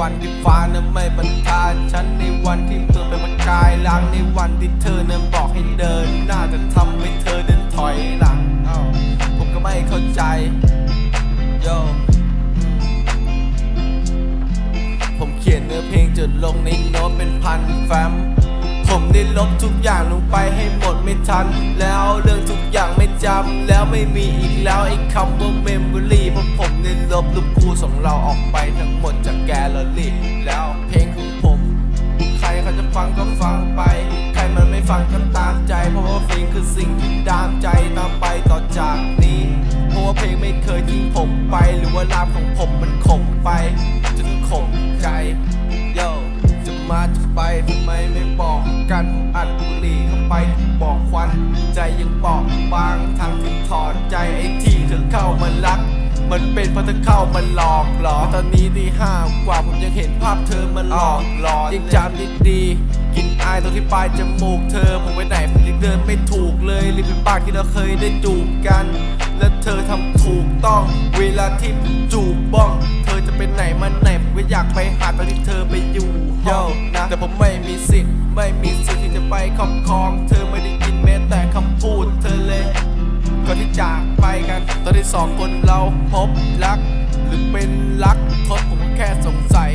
วันที่ฟ้านั้นไม่บรรทาฉันในวันที่เมืองเป็นประกายล้างในวันที่เธอนั้นบอกให้เดินน้าแต่ทำให้เธอเดินถอยหลังผมก็ไม่เข้าใจโยผมเขียนเนื้อเพลงจดลงในโน้ตเป็นพันแฟ้มผมได้ลบทุกอย่างลงไปให้หมดไม่ทัน แล้วเรื่องทุกอย่างไม่จำแล้วไม่มีอีกแล้วไอ้คำว่าเได้ลบรูปคู่ของเราออกไปทั้งหมดจากแกลเลอรี่แล้วเพลงของผม ใครเขาจะฟังก็ฟังไป ใครมันไม่ฟังก็ตามใจ เพราะว่าเพลงคือสิ่งที่ดามใจตามไปต่อจากนี้เพราะว่าเพลงไม่เคยทิ้งผมไป หรือว่าลาบของผมมันขมไปจนขมใจโยจะมาจะไปทำไมไม่บอกกันอัดบุหรี่เข้าไปบอกควัน ใจยังบอกบางทางที่ถอนใจไอ้ที่เธอเข้ามารัก มันเป็นเพราะเธอเข้ามาหลอกหลอตอนนี้ที่ห้ากว่าผมยังเห็นภาพเธอมาหลอกหลอนยังจำดีๆกินอายตรงที่ปลายจมูกเธอผมไปไหนผมยังเดินไม่ถูกเลยริมเป็นปากที่เราเคยได้จูบกัน และเธอทำถูกต้อง เวลาที่จูบบ้อง เธอจะไปไหนมาไหนผมก็อยากไปหาตอนที่เธอไปอยู่ห้องนะแต่ผมไม่มีสิทธิ์ไม่มีสิทธิ์ที่จะไปครอบ สองคนเราพบรัก หรือเป็นรักทดผมแค่สงสัย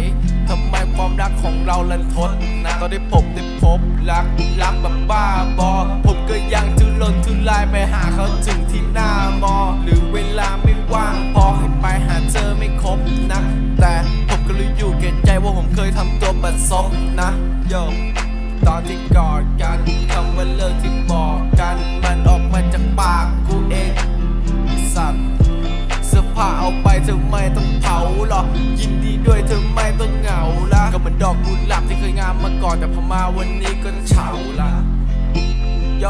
ทำไมความรักของเราลันทดนะตอนที่ผมได้พบรักรักแบบบ้าบอ ผมก็ยังทุรนทุรายไปหาเขาถึงที่หน้ามอ หรือเวลาไม่ว่างพอให้ไปหาเธอไม่ครบนะแต่ผมก็รู้อยู่แก่ใจว่าผมเคยทำตัวบัดซบนะโยตอนที่กอดกันคำว่าเลิกที่บอกกัน ต้องเผาหรอ ยินดีด้วยเธอไม่ต้องเหงาละก็เหมือนดอกกุหลาบที่เคยงามมาก่อนแต่พอมาวันนี้ก็เฉาละโย